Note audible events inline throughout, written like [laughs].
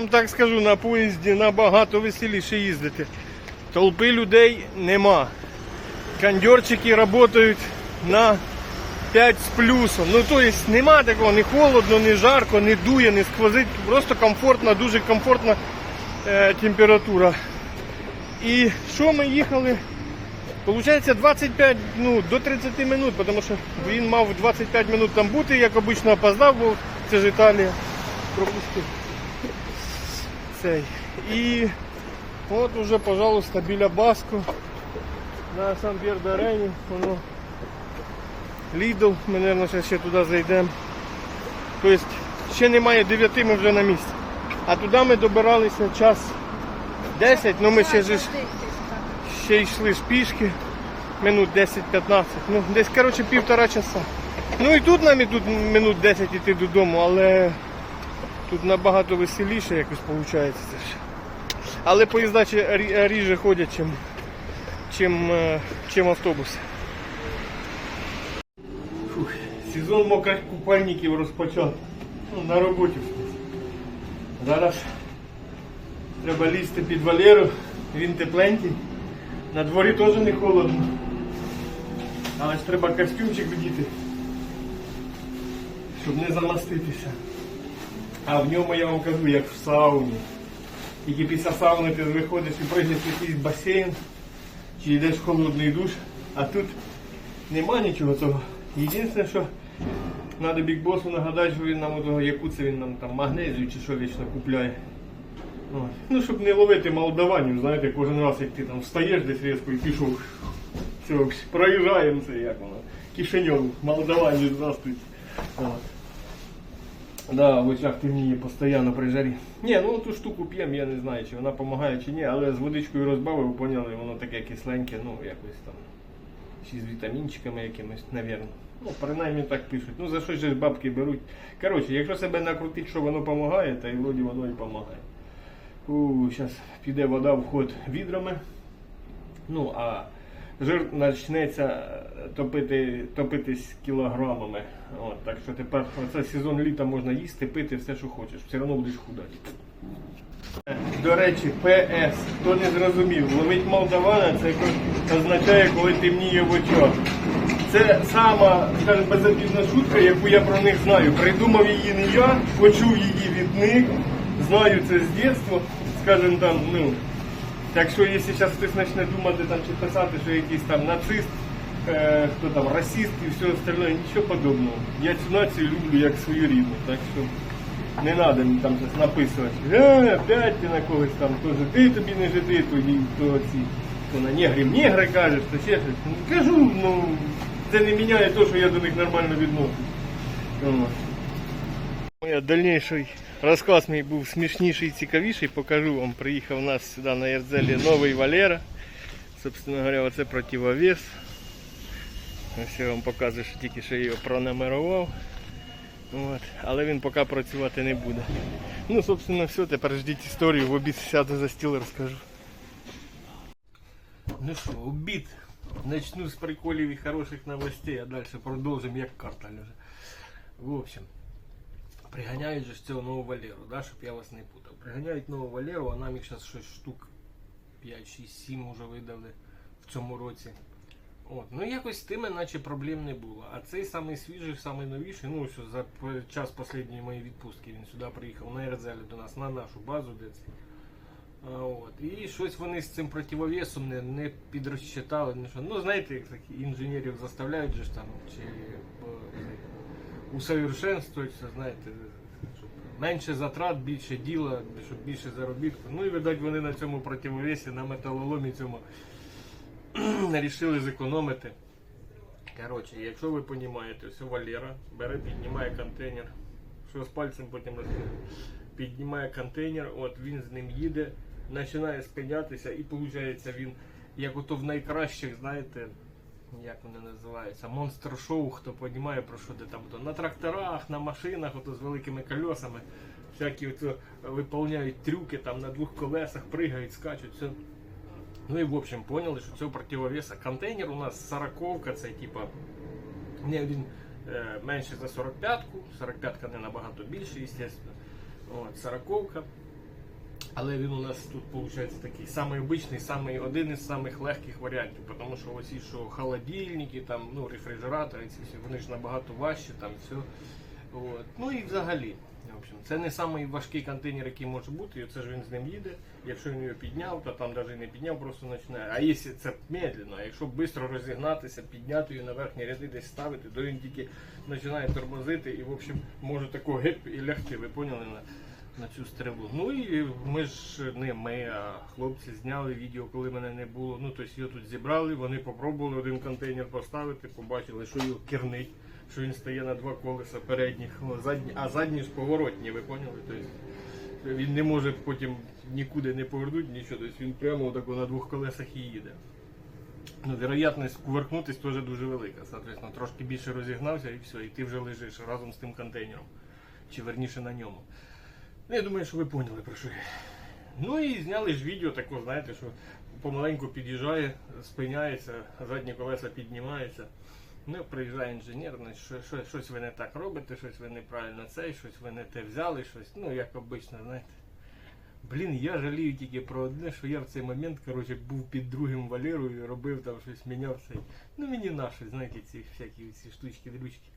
вам так скажу, на поїзді набагато веселіше їздити. Толпи людей нема. Кондьорчики працюють на 5 з плюсом. Ну то есть нема такого, не холодно, не жарко, не дує, не сквозить. Просто комфортна, дуже комфортна е, температура. І що ми їхали? Получається 25, ну, до 30 минут, тому що він мав 25 минут там бути, як обично опоздав, бо це ж Італія. Пропустив. Цей. І от уже, пожалуйста, біля Баску на Сан-П'єр-Дарені, воно Лідл, ми, мабуть, зараз ще туди зайдемо. Тобто ще немає 9, ми вже на місці. А туди ми добиралися час 10, ну ми ще ж ще йшли ж пішки, минут 10-15, ну десь коротше півтора часа. Ну і тут нам і тут минут 10 йти додому, але тут набагато веселіше якось виходить. Але поїзда ріже ходять, чим, чим, е, чим автобуси. Сезон мокрих купальників розпочав. Ну, на роботі. Зараз треба лізти під Валеру, він тепленький. На дворі теж не холодно. Але ж треба костюмчик вдіти, щоб не замаститися. А в ньому я вам кажу, як в сауні. Тільки після сауни ти виходиш і прийдеш в якийсь басейн, чи йдеш в холодний душ, а тут нема нічого цього. Єдине, що треба бікбосу нагадати, що він нам того, яку це він нам там магнезію чи що вічно купляє. От. Ну, щоб не ловити молдаванів, знаєте, кожен раз, як ти там встаєш десь різко і пішов. Все, проїжджаємо як воно. Кишиньов, молдавані, здравствуйте. От. Да, в очах темніє постійно при жарі. Ні, ну ту штуку п'ємо, я не знаю, чи вона допомагає чи ні, але з водичкою розбавив, поняли, воно таке кисленьке, ну якось там. Чи з вітамінчиками якимось, навірно. Ну, принаймні так пишуть. Ну за що ж бабки беруть. Коротше, якщо себе накрутить, що воно допомагає, то і вроді воно і допомагає. Зараз піде вода в ход відрами. Ну, а жир почнеться е, топити, топитись кілограмами. От, так що тепер це сезон літа можна їсти, пити все, що хочеш. Все одно будеш худати. До речі, ПС, хто не зрозумів, ловить молдавана, це означає, коли темніє в очах. Це сама, скажімо, безобідна шутка, яку я про них знаю. Придумав її не я, почув її від них, знаю це з дитинства, скажімо там, ну. Так що, якщо зараз хтось почне думати там, чи писати, що якийсь там нацист, е, хто там расист і все остальне, нічого подобного. Я цю націю люблю як свою рідну, так що не треба мені там щось написувати. Е, опять ти на когось там, то жити тобі не жити, то, то ці, то на негрів негри кажеш, то ще щось. Ну, кажу, ну це не міняє те, що я до них нормально відношусь. Моя дальніший розказ мій був смішніший і цікавіший. Покажу вам. Приїхав у нас сюди на Єрзелі новий Валера. Собственно говоря, оце противовес. Ось я вам показую, що тільки що його пронумерував. От. Але він поки працювати не буде. Ну, собственно, все, тепер ждіть історію, в обід сяду за стіл розкажу. Ну що, обід. Начну з приколів і хороших новостей, а далі продовжимо як карта лежить. В общем, приганяють же ж цього нового Валеру, да, щоб я вас не путав. Приганяють нового Валеру, а нам їх зараз щось штук 5, 6, 7 вже видали в цьому році. От, ну якось з тими наче проблем не було. А цей самий свіжий, самий новіший, ну що за час останньої моєї відпустки він сюди приїхав на РЗЛ до нас, на нашу базу, де це. От. І щось вони з цим противовесом не, не підрозчитали. Ну, знаєте, як інженерів заставляють же ж там, чи е, знаєте, щоб менше затрат, більше діла, щоб більше заробітку. Ну і видать, вони на цьому противовесі, на металоломі цьому [clears throat] вирішили зекономити. Коротше, якщо ви розумієте, все Валера бере, піднімає контейнер, що з пальцем потім розкидає. Піднімає контейнер, от він з ним їде, починає спинятися і виходить він, як ото в найкращих, знаєте, як вони називаються, монстр шоу, хто розуміє про що де там то на тракторах, на машинах, ото з великими колесами, всякі ото виповняють трюки там на двох колесах, пригають, скачуть. Все. Ну і в общем поняли, що цього противовеса. Контейнер у нас 40-ка, це типа. Не, він е, менше за 45-ку, 45-ка не набагато більше, звісно. От, 40-ка. Але він у нас тут виходить такий самий обичний, самий один із самих легких варіантів, тому що оці, що холодильники, там, ну, рефрижератори, ці всі, вони ж набагато важчі, там все. От. Ну і взагалі, в общем, це не самий важкий контейнер, який може бути, і це ж він з ним їде. Якщо він його підняв, то там навіть не підняв, просто починає. А якщо це медленно, а якщо швидко розігнатися, підняти її на верхні ряди десь ставити, то він тільки починає тормозити і, в общем, може такого геп і лягти, ви поняли? На, цю стрілу. Ну і ми ж не ми, а хлопці зняли відео, коли мене не було. Ну тобто його тут зібрали, вони попробували один контейнер поставити, побачили, що його кернить, що він стає на два колеса передніх, а задні ж поворотні, ви поняли? Тобто він не може потім нікуди не повернути нічого, тобто він прямо отако на двох колесах і їде. Ну, вероятність кувыркнутись теж дуже велика. Соответственно, трошки більше розігнався і все, і ти вже лежиш разом з тим контейнером. Чи верніше на ньому. Ну, я думаю, що ви поняли про що. Ну і зняли ж відео таке, знаєте, що помаленьку під'їжджає, спиняється, задні колеса піднімаються. Ну, приїжджає інженер, що, що, щось ви не так робите, щось ви неправильно це, щось ви не те взяли, щось, ну як обично, знаєте. Блін, я жалію тільки про одне, що я в цей момент коротше, був під другим Валерою, і робив там щось, міняв цей. Ну мені наші, знаєте, ці всякі ці штучки, дрючки.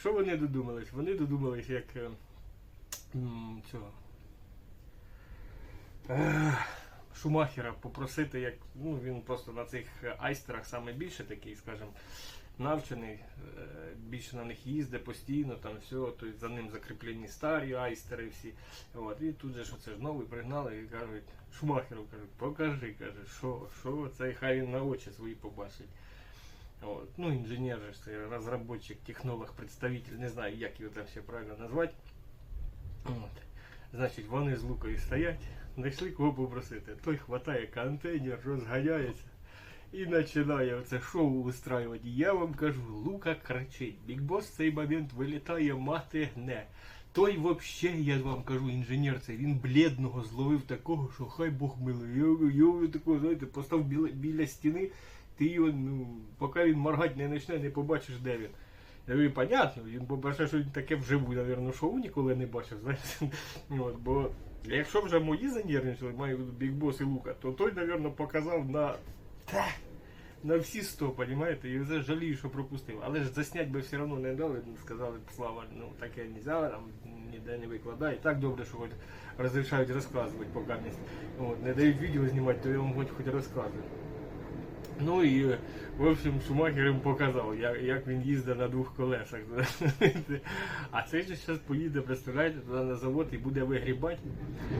Що вони додумались? Вони додумались, як е, цього. Шумахера попросити, як ну він просто на цих айстерах саме більше такий, скажімо, навчений, е, більше на них їздить постійно, там все, тобто за ним закріплені старі айстери всі. От, і тут же що це ж новий пригнали і кажуть, Шумахеру кажуть, покажи, каже, що, що це, хай він на очі свої побачить. От. Ну, інженер же розробник, технолог, представитель, не знаю, як його там ще правильно назвати. От. Значить, вони з лукою стоять, знайшли кого попросити. Той хватає контейнер, розганяється і починає оце шоу устраювати. Я вам кажу, Лука кричить. Бікбос в цей момент вилітає, мати гне. Той вообще, я вам кажу, інженер цей, він бледного зловив такого, що хай Бог милує. Його, його такого, знаєте, постав біля, біля стіни, ти його, ну, поки він моргати не почне, не побачиш, де він. Я говорю, понятно, він по-перше, що він таке вживу, напевно, шоу ніколи не бачив, знаєте. [laughs] Бо якщо вже мої занервничали, маю виду і Лука, то той, напевно, показав на, на всі 100, розумієте, і вже жалію, що пропустив. Але ж заснять би все одно не дали, сказали, б, Слава, ну таке не взяли, там ніде не викладає. І так добре, що хоч розрішають розказувати поки не, дають відео знімати, то я вам хоч, хоч розказую. Ну і в общем Шумахер їм показав, як, як він їздить на двох колесах. [laughs] А цей же зараз поїде, представляєте, туди на завод і буде вигрібати.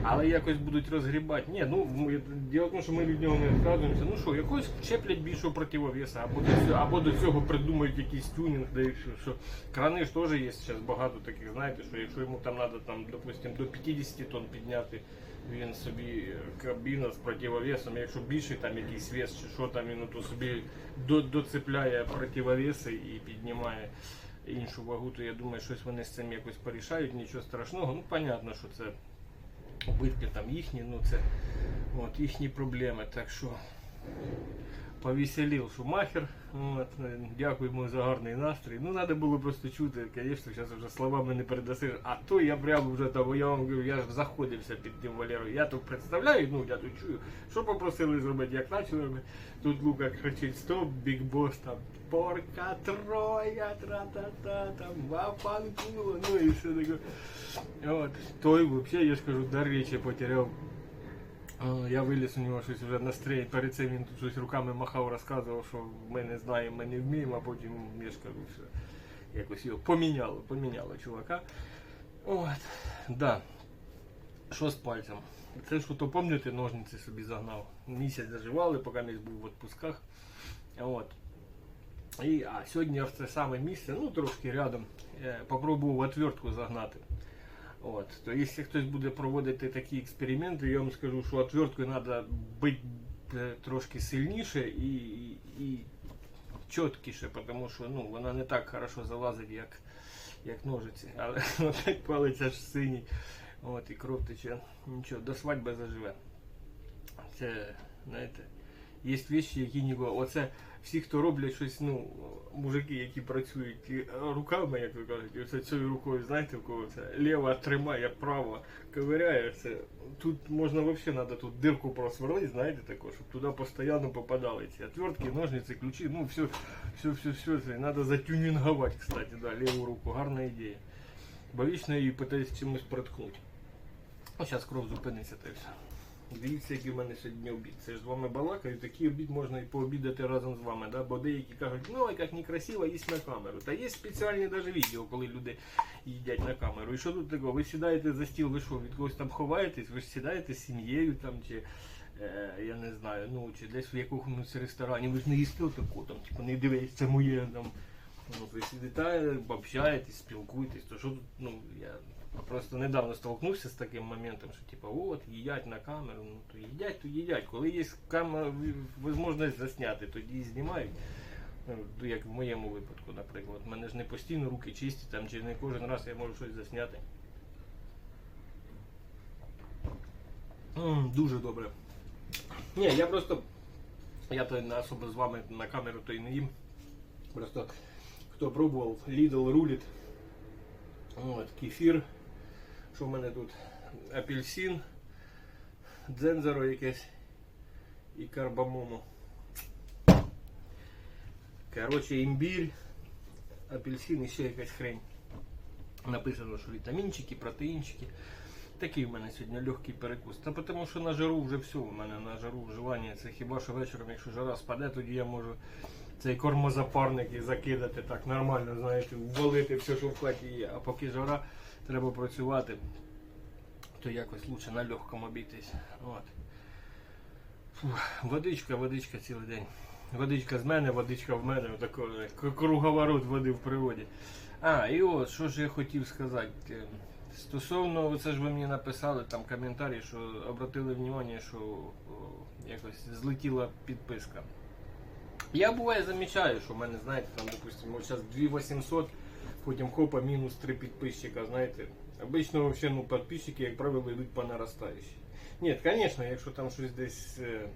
Але якось будуть розгрібати. Ні, ну діло в тому, що ми від нього не відказуємося. Ну що, якось чеплять більшого противовеса, або до цього, або до цього придумають якийсь тюнінг, де що, що крани ж теж є зараз багато таких, знаєте, що якщо йому там треба, там, допустим, до 50 тонн підняти він собі е, кабіна з противовесом, якщо більший там якийсь вес чи що там він то собі до, доцепляє противовеси і піднімає іншу вагу, то я думаю, щось вони з цим якось порішають, нічого страшного. Ну, понятно, що це убитки там їхні, ну це от, їхні проблеми. Так що повеселив Шумахер. От, е, дякуємо за гарний настрій. Ну, треба було просто чути, звісно, зараз вже словами не передаси. А то я прямо вже там, я вам говорю, я ж заходився під тим Валерою. Я тут представляю, ну я тут чую, що попросили зробити, як почали робити. Тут Лука кричить, стоп, бік бос там. Порка троя, тра-та-та, там вапанкуло, ну і все таке. От, той взагалі, я ж кажу, дар речі потеряв. Я виліз у нього щось вже на стрій. Перед цим він тут щось руками махав, розказував, що ми не знаємо, ми не вміємо, а потім я ж якось його поміняло, поміняло чувака. От, да. Що з пальцем? Це що то пам'ятаєте, ножниці собі загнав. Місяць заживали, поки не був в відпусках. От. І, а сьогодні в це саме місце, ну трошки рядом, е, попробував отвертку загнати. От, то якщо хтось буде проводити такі експерименти, я вам скажу, що отверткою треба бити е, трошки сильніше і, і, чіткіше, тому що ну, вона не так хорошо залазить, як, як ножиці. Але [laughs] опять палець аж синій. От, і кров тече. Нічого, до свадьби заживе. Це, знаєте, Є вещі, які ніби. Оце всі, хто роблять щось, ну, мужики, які працюють руками, як ви кажете, оце цією рукою, знаєте, в кого це ліва тримає, права ковиряє. Це тут можна взагалі треба тут дирку просверлити, знаєте, тако, щоб туди постійно попадали ці отвертки, ножниці, ключі, ну все, все, все, все, це треба затюнінгувати, кстати, да, ліву руку, гарна ідея. Бо вічно її питаюсь чимось проткнути. Ну, зараз кров зупиниться та все. Дивіться, який в мене сьогодні обід. Це ж з вами балакаю, такий обід можна і пообідати разом з вами. Да? Бо деякі кажуть, ну як некрасиво, їсть на камеру. Та є спеціальні навіть відео, коли люди їдять на камеру. І що тут такого? Ви сідаєте за стіл, ви що, від когось там ховаєтесь, ви ж сідаєте з сім'єю там чи. е, Я не знаю, ну чи десь в якомусь ресторані, ви ж не їсте отако, там, типу, не дивись, це моє там. Ну, ви сидите, общаєтесь, спілкуєтесь, то що тут, ну, я просто недавно столкнувся з таким моментом, що типу, от, їдять на камеру, ну то їдять, то їдять. Коли є камера, можливість засняти, тоді і знімають. Ну, Як в моєму випадку, наприклад. У мене ж не постійно руки чисті, там, чи не кожен раз я можу щось засняти. М, дуже добре. Ні, я просто. Я то особо з вами на камеру то й не їм. Просто хто пробував, Lidl рулить. От, кефір. Що в мене тут? Апельсин, дзензеро якесь і карбамому. Коротше, імбірь, апельсин і ще якась хрень. Написано, що вітамінчики, протеїнчики. Такий в мене сьогодні легкий перекус. Та тому що на жару вже все. У мене на жару вживання. Це хіба що вечором, якщо жара спаде, тоді я можу цей кормозапарник і закидати так нормально, знаєте, ввалити все, що в хаті є. А поки жара треба працювати, то якось лучше на легкому обійтись. От. Фух, водичка, водичка цілий день. Водичка з мене, водичка в мене, отако, круговорот води в природі. А, і от, що ж я хотів сказати. Е, Стосовно, це ж ви мені написали там коментарі, що обратили увагу, що о, якось злетіла підписка. Я буває замічаю, що в мене, знаєте, там, допустимо, зараз 2800, потім хопа, мінус 3 підписчика, знаєте. Обично вообще, ну, підписчики, як правило, йдуть по наростаючій. Ні, звісно, якщо там щось десь е,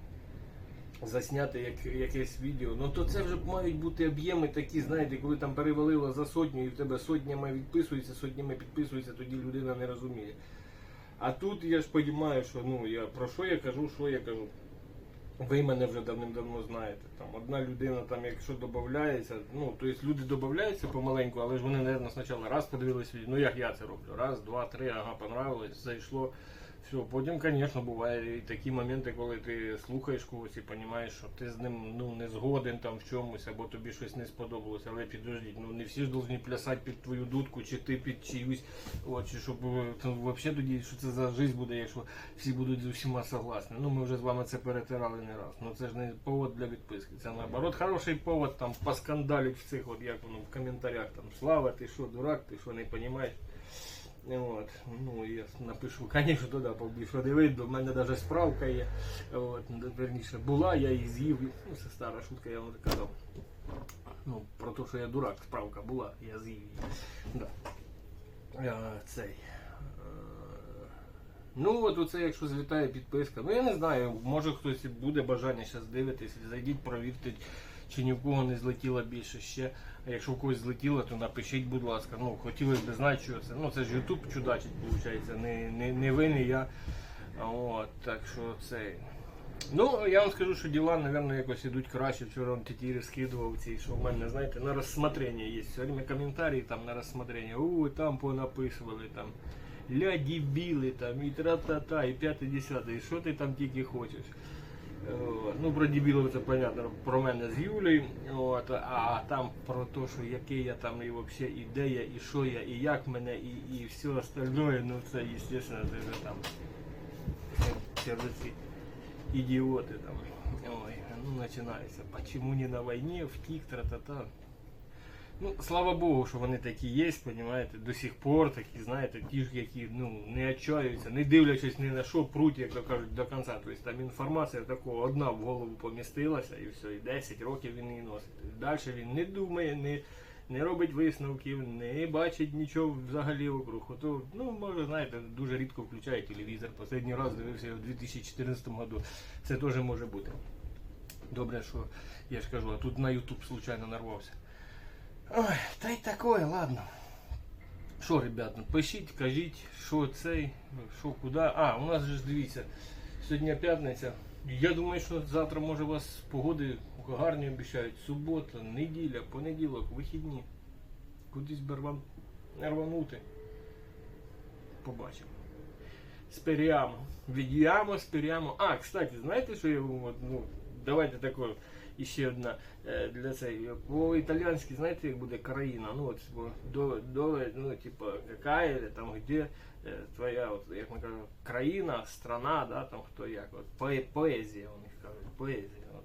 засняти як, якесь відео, ну то це вже мають бути об'єми такі, знаєте, коли там перевалило за сотню і в тебе сотнями відписується, сотнями підписується, тоді людина не розуміє. А тут я ж розумію, що ну я про що я кажу, що я кажу. Ви мене вже давним-давно знаєте. Там одна людина, там, якщо додається, ну то є люди додаються помаленьку, але ж вони, мабуть, спочатку раз подивилися. Ну як я це роблю? Раз, два, три, ага, понравилось, зайшло. Все, потім, звісно, буває і такі моменти, коли ти слухаєш когось і розумієш, що ти з ним ну, не згоден там в чомусь, або тобі щось не сподобалось, але підождіть, ну не всі ж повинні плясати під твою дудку, чи ти під чиюсь, от, чи щоб е, взагалі тоді, що це за життя буде, якщо всі будуть з усіма согласні. Ну ми вже з вами це перетирали не раз. Ну це ж не повод для відписки. Це наоборот хороший повод там поскандалить в цих, от як воно в коментарях там Слава, ти що, дурак, ти що не розумієш. От, ну я напишу, звісно, туди побільше дивить, до мене навіть справка є. От, верніше була, я її з'їв. Ну, це стара шутка, я вам казав. Ну, про те, що я дурак, справка була, я з'їв її. Да. А, цей. е, Ну, от оце, якщо злітає підписка. Ну я не знаю, може хтось буде бажання зараз дивитись, зайдіть, провірте, чи ні в кого не злетіло більше ще. А якщо в когось злетіло, то напишіть, будь ласка. Ну, хотілося б знати, що це. Ну, це ж Ютуб чудачить, виходить. Не, не, не ви, не я. От, так що це. Ну, я вам скажу, що діла, мабуть, якось ідуть краще. Вчора вам тітірі скидував ці, що в мене, знаєте, на розсмотрення є. Все коментарі там на розсмотрення. У, там понаписували там. Ля дебіли там, і тра-та-та, і п'яте десяте, і що ти там тільки хочеш. От. Ну, про дебілів це понятно, про мене з Юлею, от, а там про те, що який я там і взагалі і де я, і що я, і як мене, і, і все остальное, ну це, звісно, це вже там сердиці ідіоти там. Ой, ну починається. Почему не на війні, втік, тра-та-та. Ну, слава Богу, що вони такі є, понімаєте, до сих пор такі, знаєте, ті ж, які ну, не отчаються, не дивлячись ні на що, пруть, як то кажуть, до кінця. Тобто там інформація такого одна в голову помістилася і все, і 10 років він її носить. Далі він не думає, не, не робить висновків, не бачить нічого взагалі округ. Ото, ну, може, знаєте, дуже рідко включає телевізор. Останній раз дивився його в 2014 году. Це теж може бути. Добре, що я ж кажу, а тут на YouTube случайно нарвався. Ой, та й таке, ладно. Що, ребят, ну, пишіть, кажіть, що цей, що куди. А, у нас же дивіться, сьогодні п'ятниця. Я думаю, що завтра може у вас погоди гарні обіцяють. Субота, неділя, понеділок, вихідні. Кудись би рван- рванути. Побачимо. Спірямо. Від'ямо, спірямо. А, кстати, знаєте, що я вам, ну, давайте тако, іще одна е, для цей. По італійськи, знаєте, як буде країна? Ну, от, до, ну, типа, какая, там, где е, твоя, от, як ми кажемо, країна, страна, да, там хто як. От, поe- поезія у них кажуть, поезія. От.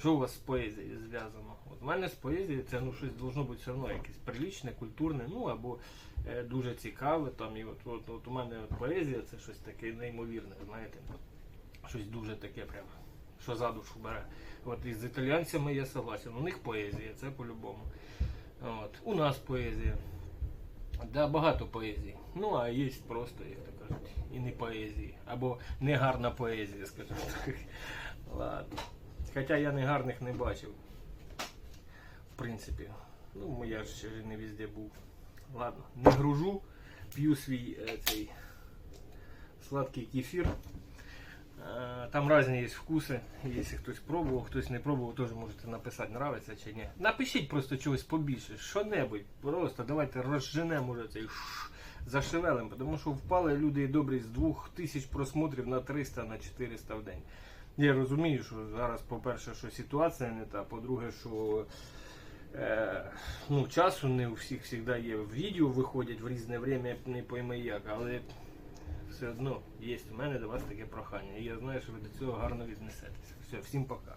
Що у вас з поезією зв'язано? От у мене з поезією це ну щось должно бути все одно якесь прилічне, культурне, ну або е, дуже цікаве. Там і от, от, от у мене от поезія це щось таке неймовірне, знаєте, щось дуже таке прямо, що за душу бере. От із італійцями я согласен. У них поезія, це по-любому. От. У нас поезія. Да, багато поезії. Ну, а є просто, як то кажуть, і не поезії. Або негарна поезія, скажімо так. Ладно. Хоча я негарних не бачив. В принципі. Ну, я ж не везде був. Ладно, не гружу, п'ю свій е, цей сладкий кефір. Е, Там різні є вкуси. Якщо хтось пробував, хтось не пробував, теж можете написати, нравиться чи ні. Напишіть просто чогось побільше, що-небудь. Просто давайте розженемо цей ш- зашевелим, тому що впали люди добрі з 2000 просмотрів на 300 на 400 в день. Я розумію, що зараз, по-перше, що ситуація не та, по-друге, що е, ну, часу не у всіх завжди є. Відео виходять в різне время, не пойми як, але все одно є у мене до вас таке прохання. І я знаю, що ви до цього гарно віднесетеся. Все, всім пока.